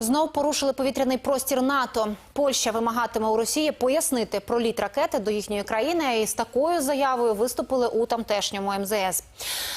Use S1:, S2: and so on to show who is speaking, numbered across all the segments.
S1: Знов порушили повітряний простір НАТО. Польща вимагатиме у Росії пояснити про літ ракети до їхньої країни. І з такою заявою виступили у тамтешньому МЗС.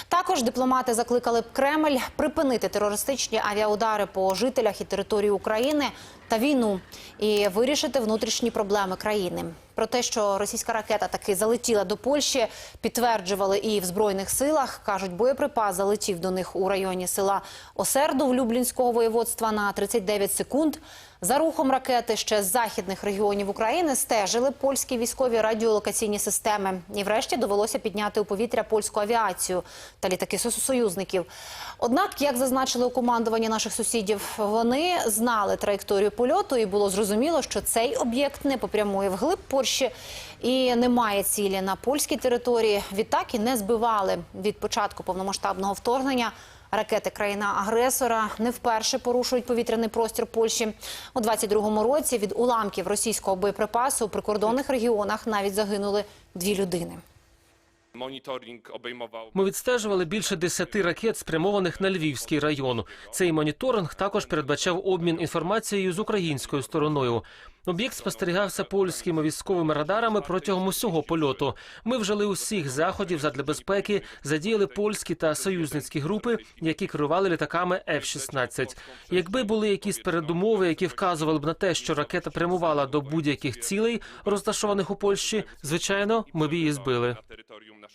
S1: Також дипломати закликали Кремль припинити терористичні авіаудари по жителях і території України та війну і вирішити внутрішні проблеми країни. Про те, що російська ракета таки залетіла до Польщі, підтверджували і в збройних силах. кажуть, боєприпас залетів до них у районі села Осерду в Люблінського воєводства на 39 секунд. За рухом ракети ще з західних регіонів України стежили польські військові радіолокаційні системи. І врешті довелося підняти у повітря польську авіацію та літаки союзників. Однак, як зазначили у командуванні наших сусідів, вони знали траєкторію польоту, і було зрозуміло, що цей об'єкт не попрямує вглиб Польщі і немає цілі на польській території. Відтак і не збивали від початку повномасштабного вторгнення. Ракети країна-агресора не вперше порушують повітряний простір Польщі. У 22-му році від уламків російського боєприпасу у прикордонних регіонах навіть загинули дві людини.
S2: Monitoring obejmował
S3: Ми відстежували більше десяти ракет, спрямованих на Львівський район. Цей моніторинг також передбачав обмін інформацією з українською стороною. Об'єкт спостерігався польськими військовими радарами протягом усього польоту. Ми вжили усіх заходів задля безпеки, задіяли польські та союзницькі групи, які керували літаками F-16. Якби були якісь передумови, які вказували б на те, що ракета прямувала до будь-яких цілей, розташованих у Польщі, звичайно, ми б її збили.